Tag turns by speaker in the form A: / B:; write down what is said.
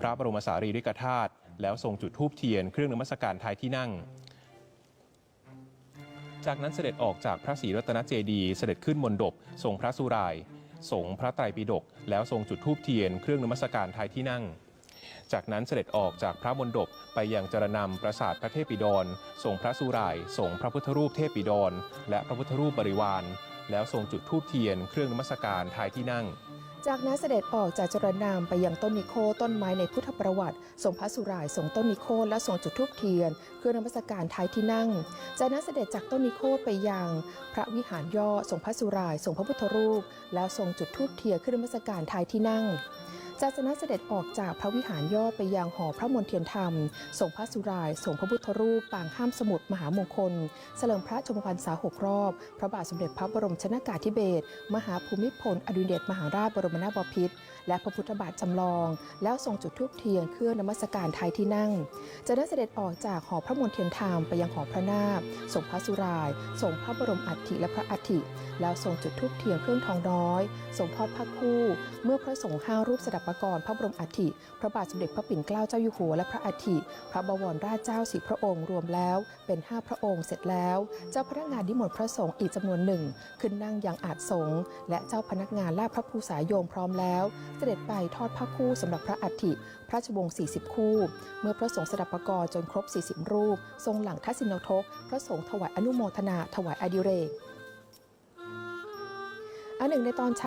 A: พระบรมสารีริกธาตุแล้วทรงจุดธูปเทียนเครื่องนมัสการท้ายที่นั่ง จากนั้นเสด็จออกจากพระศรีรัตนเจดีย์เสด็จขึ้นมณฑปทรงพระสุรายสงพระไตรปิฎกแล้วทรงจุดธูปเทียนเครื่องนมัสการท้ายที่นั่ง จากนั้นเสด็จออกจากพระมณฑปไปยังจรนำปราสาทพระเทพปิฎรทรงพระสุรายสงพระพุทธรูปเทพปิฎรและพระพุทธรูปบริวาร แล้วทรงจุดธูปเทียนเครื่องนมัสการท้ายที่นั่ง
B: จากนั้นเสด็จออกจากจรนามไปยังต้นนิโคต้นไม้ในพุทธประวัติทรงพระสุรายทรงต้นนิโคและทรงจุดธูปเทียนเพื่อนมัสการท้ายที่นั่ง จากนั้นเสด็จจากต้นนิโคไปยัง พระวิหารย่อทรงพระสุรายทรงพระพุทธรูป แล้วทรงจุดธูปเทียนขึ้นมัสการท้ายที่นั่ง จากนั้นเสด็จออกจากพระวิหารย่อไปยังหอพระมนเทียนธรรมทรงพระสุรายทรงพระพุทธรูป ปางห้ามสมุทรมหามงคลเฉลิมพระชมพรรษาหกรอบ พระบาทสมเด็จพระบรมชนากาธิเบศร มหาภูมิพล อดุลยเดชมหาราชบรมนาถบพิตร และพระพุทธบาทจำลอง แล้วทรงจุดธูปเทียนเครื่องนมัสการไทยที่นั่ง จากนั้นเสด็จออกจากหอพระมนเทียนธรรมไปยังหอพระนาคทรงพระสุรายทรงพระบรมอัฐิและพระอัฐิ แล้วทรงจุดธูปเทียนเครื่องทองน้อยทรงทอดผ้าคู่ เมื่อพระสงฆ์ห้ารูปสดับประกรณ์พระบรมอัฐิ พระบาทสมเด็จพระปิ่นเกล้าเจ้าอยู่หัวและพระอัฐิ พระบวรราชเจ้าสิพระองค์รวมแล้วเป็นห้าพระองค์เสร็จแล้ว เจ้าพนักงานนิมนต์พระสงฆ์อีกจำนวนหนึ่ง ขึ้นนั่งยังอาจสงฆ์และเจ้าพนักงานลาพระภูษาโยมพร้อมแล้ว เสด็จไปทอดผ้าคู่สำหรับพระอัฐิ พระราชวงศ์40 คู่ เมื่อพระสงฆ์สดับประกรณ์จนครบ 40 รูป ทรงหลังทักษิณทก พระสงฆ์ถวายอนุโมทนา ถวายอดิเรกอันหนึ่งในตอนเช้า